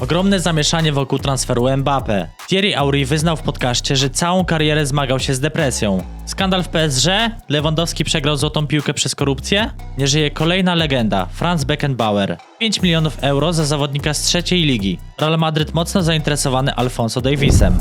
Ogromne zamieszanie wokół transferu Mbappé. Thierry Henry wyznał w podcaście, że całą karierę zmagał się z depresją. Skandal w PSG? Lewandowski przegrał złotą piłkę przez korupcję? Nie żyje kolejna legenda, Franz Beckenbauer. 5 milionów euro za zawodnika z trzeciej ligi. Real Madryt mocno zainteresowany Alfonso Davisem.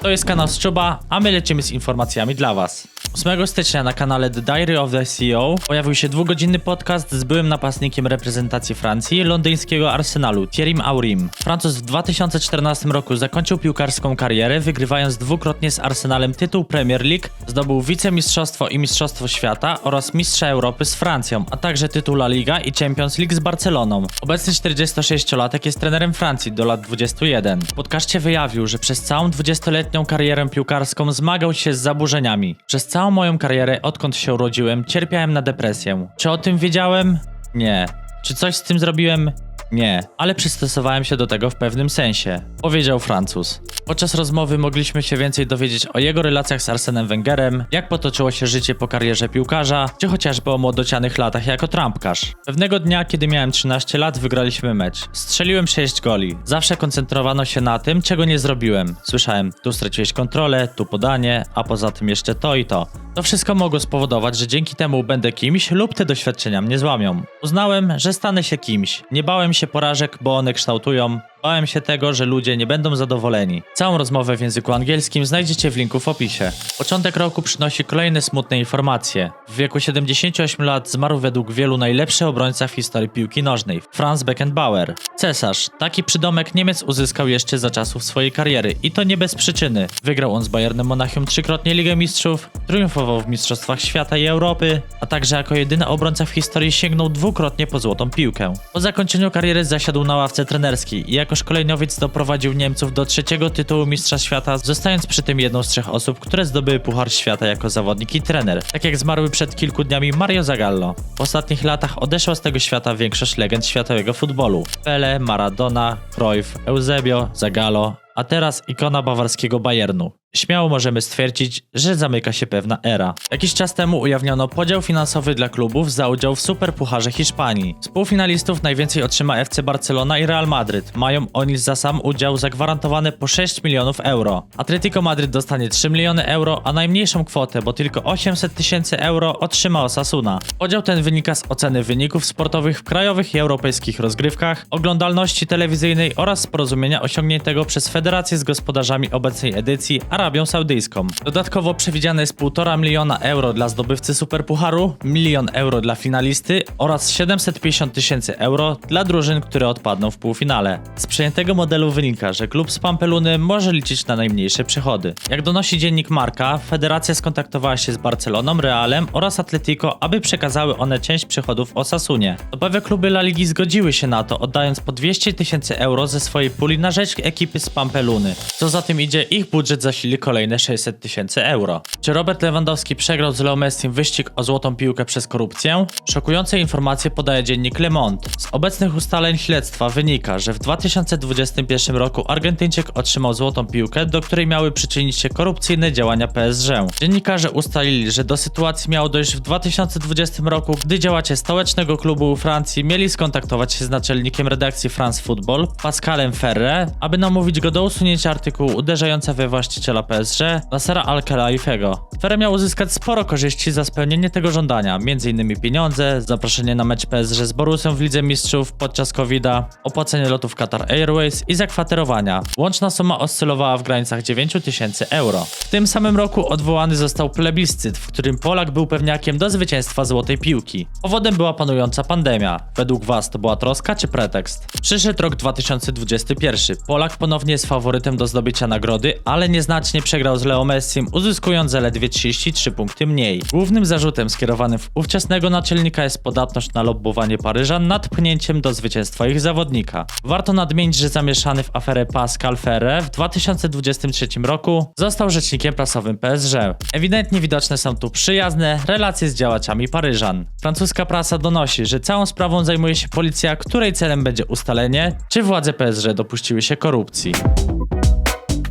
To jest kanał Szczuba, a my lecimy z informacjami dla Was. 8 stycznia na kanale The Diary of the CEO pojawił się dwugodzinny podcast z byłym napastnikiem reprezentacji Francji, londyńskiego Arsenalu, Thierrym Aurim. Francuz w 2014 roku zakończył piłkarską karierę, wygrywając dwukrotnie z Arsenalem tytuł Premier League, zdobył wicemistrzostwo i mistrzostwo świata oraz mistrza Europy z Francją, a także tytuł La Liga i Champions League z Barceloną. Obecny 46-latek jest trenerem Francji do lat 21. W podcaście wyjawił, że przez całą 20-letnią karierę piłkarską zmagał się z zaburzeniami. Przez całą moją karierę, odkąd się urodziłem, cierpiałem na depresję. Czy o tym wiedziałem? Nie. Czy coś z tym zrobiłem? Nie, ale przystosowałem się do tego w pewnym sensie, powiedział Francuz. Podczas rozmowy mogliśmy się więcej dowiedzieć o jego relacjach z Arsenem Wengerem, jak potoczyło się życie po karierze piłkarza, czy chociażby o młodocianych latach jako trampkarz. Pewnego dnia, kiedy miałem 13 lat, wygraliśmy mecz. Strzeliłem 6 goli. Zawsze koncentrowano się na tym, czego nie zrobiłem. Słyszałem, tu straciłeś kontrolę, tu podanie, a poza tym jeszcze to i to. To wszystko mogło spowodować, że dzięki temu będę kimś lub te doświadczenia mnie złamią. Uznałem, że stanę się kimś. Nie bałem się porażek, bo one kształtują. Bałem się tego, że ludzie nie będą zadowoleni. Całą rozmowę w języku angielskim znajdziecie w linku w opisie. Początek roku przynosi kolejne smutne informacje. W wieku 78 lat zmarł według wielu najlepszy obrońca w historii piłki nożnej, Franz Beckenbauer. Cesarz, taki przydomek Niemiec uzyskał jeszcze za czasów swojej kariery i to nie bez przyczyny. Wygrał on z Bayernem Monachium trzykrotnie Ligę Mistrzów, triumfował w Mistrzostwach Świata i Europy, a także jako jedyny obrońca w historii sięgnął dwukrotnie po złotą piłkę. Po zakończeniu kariery zasiadł na ławce trenerskiej i jako szkoleniowiec doprowadził Niemców do trzeciego tytułu Mistrza Świata, zostając przy tym jedną z trzech osób, które zdobyły Puchar Świata jako zawodnik i trener, tak jak zmarły przed kilku dniami Mario Zagallo. W ostatnich latach odeszła z tego świata większość legend światowego futbolu. Pele, Maradona, Cruyff, Eusebio, Zagallo, a teraz ikona bawarskiego Bayernu. Śmiało możemy stwierdzić, że zamyka się pewna era. Jakiś czas temu ujawniono podział finansowy dla klubów za udział w Superpucharze Hiszpanii. Z półfinalistów najwięcej otrzyma FC Barcelona i Real Madryt. Mają oni za sam udział zagwarantowane po 6 milionów euro. Atletico Madryt dostanie 3 miliony euro, a najmniejszą kwotę, bo tylko 800 tysięcy euro otrzyma Osasuna. Podział ten wynika z oceny wyników sportowych w krajowych i europejskich rozgrywkach, oglądalności telewizyjnej oraz porozumienia osiągniętego przez federację z gospodarzami obecnej edycji Arabią Saudyjską. Dodatkowo przewidziane jest 1,5 miliona euro dla zdobywcy Superpucharu, milion euro dla finalisty oraz 750 tysięcy euro dla drużyn, które odpadną w półfinale. Z przyjętego modelu wynika, że klub z Pampeluny może liczyć na najmniejsze przychody. Jak donosi dziennik Marka, federacja skontaktowała się z Barceloną, Realem oraz Atletico, aby przekazały one część przychodów Osasunie. Topowe kluby La Ligi zgodziły się na to, oddając po 200 tysięcy euro ze swojej puli na rzecz ekipy z Pampeluny. Co za tym idzie, ich budżet zasili kolejne 600 tysięcy euro. Czy Robert Lewandowski przegrał z Leo Messi wyścig o złotą piłkę przez korupcję? Szokujące informacje podaje dziennik Le Monde. Z obecnych ustaleń śledztwa wynika, że w 2021 roku Argentyńczyk otrzymał złotą piłkę, do której miały przyczynić się korupcyjne działania PSG. Dziennikarze ustalili, że do sytuacji miało dojść w 2020 roku, gdy działacze stołecznego klubu Francji mieli skontaktować się z naczelnikiem redakcji France Football, Pascalem Ferre, aby namówić go do usunięcia artykułu uderzająca we właściciela PSG, Nasera Al-Khelaifego. Ferre miał uzyskać sporo korzyści za spełnienie tego żądania, m.in. pieniądze, zaproszenie na mecz PSG z Borussią w Lidze Mistrzów podczas COVID-a, opłacenie lotów Qatar Airways i zakwaterowania. Łączna suma oscylowała w granicach 9 tysięcy euro. W tym samym roku odwołany został plebiscyt, w którym Polak był pewniakiem do zwycięstwa złotej piłki. Powodem była panująca pandemia. Według was to była troska czy pretekst? Przyszedł rok 2021. Polak ponownie jest faworytem do zdobycia nagrody, ale nieznacznie przegrał z Leo Messim, uzyskując zaledwie 33 punkty mniej. Głównym zarzutem skierowanym w ówczesnego naczelnika jest podatność na lobbowanie Paryżan nad pchnięciem do zwycięstwa ich zawodnika. Warto nadmienić, że zamieszany w aferę Pascal Ferre w 2023 roku został rzecznikiem prasowym PSG. Ewidentnie widoczne są tu przyjazne relacje z działaczami Paryżan. Francuska prasa donosi, że całą sprawą zajmuje się policja, której celem będzie ustalenie, czy władze PSG dopuściły się korupcji.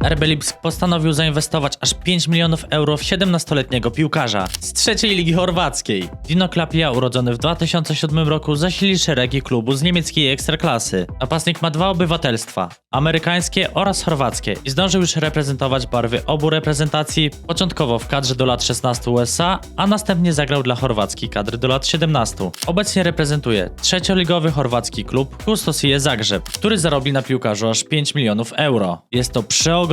RB Lipsk postanowił zainwestować aż 5 milionów euro w 17-letniego piłkarza z trzeciej ligi chorwackiej. Dino Klapija, urodzony w 2007 roku, zasili szeregi klubu z niemieckiej ekstraklasy. Napastnik ma dwa obywatelstwa, amerykańskie oraz chorwackie i zdążył już reprezentować barwy obu reprezentacji, początkowo w kadrze do lat 16 USA, a następnie zagrał dla chorwackiej kadry do lat 17. Obecnie reprezentuje trzecioligowy chorwacki klub Kustosie Zagrzeb, który zarobi na piłkarzu aż 5 milionów euro. Jest to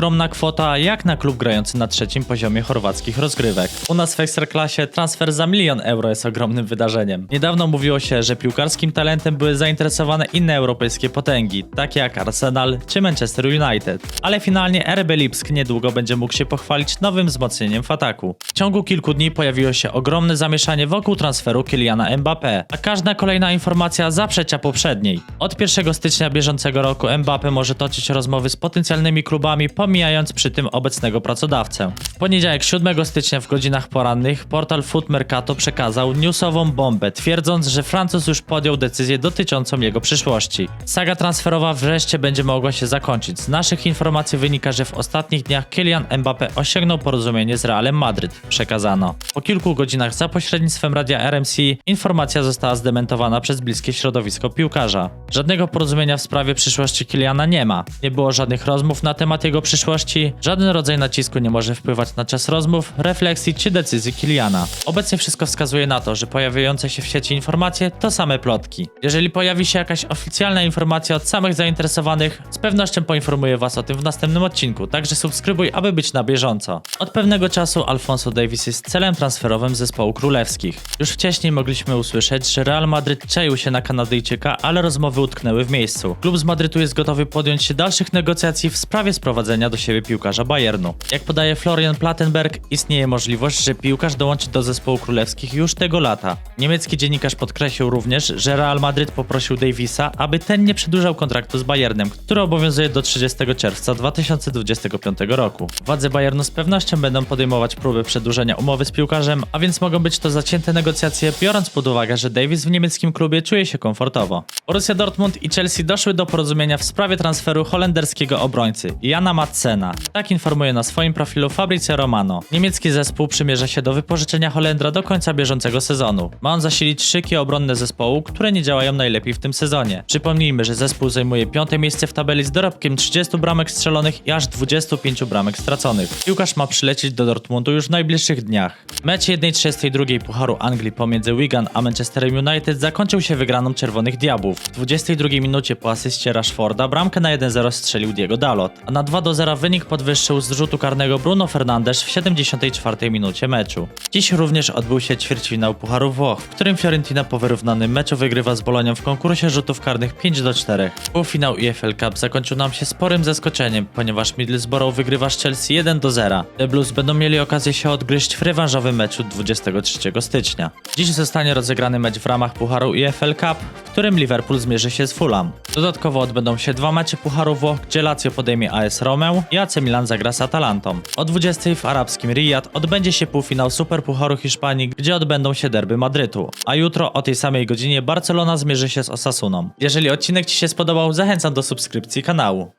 przeogromna kwota jak na klub grający na trzecim poziomie chorwackich rozgrywek. U nas w Ekstraklasie transfer za milion euro jest ogromnym wydarzeniem. Niedawno mówiło się, że piłkarskim talentem były zainteresowane inne europejskie potęgi, takie jak Arsenal czy Manchester United. Ale finalnie RB Lipsk niedługo będzie mógł się pochwalić nowym wzmocnieniem w ataku. W ciągu kilku dni pojawiło się ogromne zamieszanie wokół transferu Kyliana Mbappé, a każda kolejna informacja zaprzecza poprzedniej. Od 1 stycznia bieżącego roku Mbappé może toczyć rozmowy z potencjalnymi klubami, pomijając przy tym obecnego pracodawcę. W poniedziałek 7 stycznia w godzinach porannych portal Foot Mercato przekazał newsową bombę, twierdząc, że Francuz już podjął decyzję dotyczącą jego przyszłości. Saga transferowa wreszcie będzie mogła się zakończyć. Z naszych informacji wynika, że w ostatnich dniach Kylian Mbappé osiągnął porozumienie z Realem Madryt, przekazano. Po kilku godzinach za pośrednictwem radia RMC informacja została zdementowana przez bliskie środowisko piłkarza. Żadnego porozumienia w sprawie przyszłości Kyliana nie ma. Nie było żadnych rozmów na temat jego przyszłości, żaden rodzaj nacisku nie może wpływać na czas rozmów, refleksji czy decyzji Kyliana. Obecnie wszystko wskazuje na to, że pojawiające się w sieci informacje to same plotki. Jeżeli pojawi się jakaś oficjalna informacja od samych zainteresowanych, z pewnością poinformuję Was o tym w następnym odcinku, także subskrybuj, aby być na bieżąco. Od pewnego czasu Alfonso Davis jest celem transferowym zespołu królewskich. Już wcześniej mogliśmy usłyszeć, że Real Madryt czaił się na Kanadyjczyka, ale rozmowy utknęły w miejscu. Klub z Madrytu jest gotowy podjąć się dalszych negocjacji w sprawie sprowadzenia do siebie piłkarza Bayernu. Jak podaje Florian Plattenberg, istnieje możliwość, że piłkarz dołączy do zespołu królewskich już tego lata. Niemiecki dziennikarz podkreślił również, że Real Madryt poprosił Davisa, aby ten nie przedłużał kontraktu z Bayernem, który obowiązuje do 30 czerwca 2025 roku. Władze Bayernu z pewnością będą podejmować próby przedłużenia umowy z piłkarzem, a więc mogą być to zacięte negocjacje, biorąc pod uwagę, że Davis w niemieckim klubie czuje się komfortowo. Borussia Dortmund i Chelsea doszły do porozumienia w sprawie transferu holenderskiego obrońcy Jana Matsena. Tak informuje na swoim profilu Fabrizio Romano. Niemiecki zespół przymierza się do wypożyczenia Holendra do końca bieżącego sezonu. Ma on zasilić szyki obronne zespołu, które nie działają najlepiej w tym sezonie. Przypomnijmy, że zespół zajmuje piąte miejsce w tabeli z dorobkiem 30 bramek strzelonych i aż 25 bramek straconych. Piłkarz ma przylecieć do Dortmundu już w najbliższych dniach. Mecz 1-32 Pucharu Anglii pomiędzy Wigan a Manchesterem United zakończył się wygraną Czerwonych Diabłów. W 22 minucie po asyście Rashforda bramkę na 1-0 strzelił Diego Dalot, a na 2-0 wynik podwyższył z rzutu karnego Bruno Fernandes w 74 minucie meczu. Dziś również odbył się ćwierćfinał Pucharu Włoch, w którym Fiorentina po wyrównanym meczu wygrywa z Bolonią w konkursie rzutów karnych 5-4. Półfinał EFL Cup zakończył nam się sporym zaskoczeniem, ponieważ Middlesbrough wygrywa z Chelsea 1-0. The Blues będą mieli okazję się odgryźć w rewanżowym meczu 23 stycznia. Dziś zostanie rozegrany mecz w ramach Pucharu EFL Cup, w którym Liverpool zmierzy się z Fulham. Dodatkowo odbędą się dwa mecze Pucharu Włoch, gdzie Lazio podejmie AS I AC Milan zagra z Atalantą. O 20 w arabskim Riyad odbędzie się półfinał Superpucharu Hiszpanii, gdzie odbędą się derby Madrytu. A jutro o tej samej godzinie Barcelona zmierzy się z Osasuną. Jeżeli odcinek Ci się spodobał, zachęcam do subskrypcji kanału.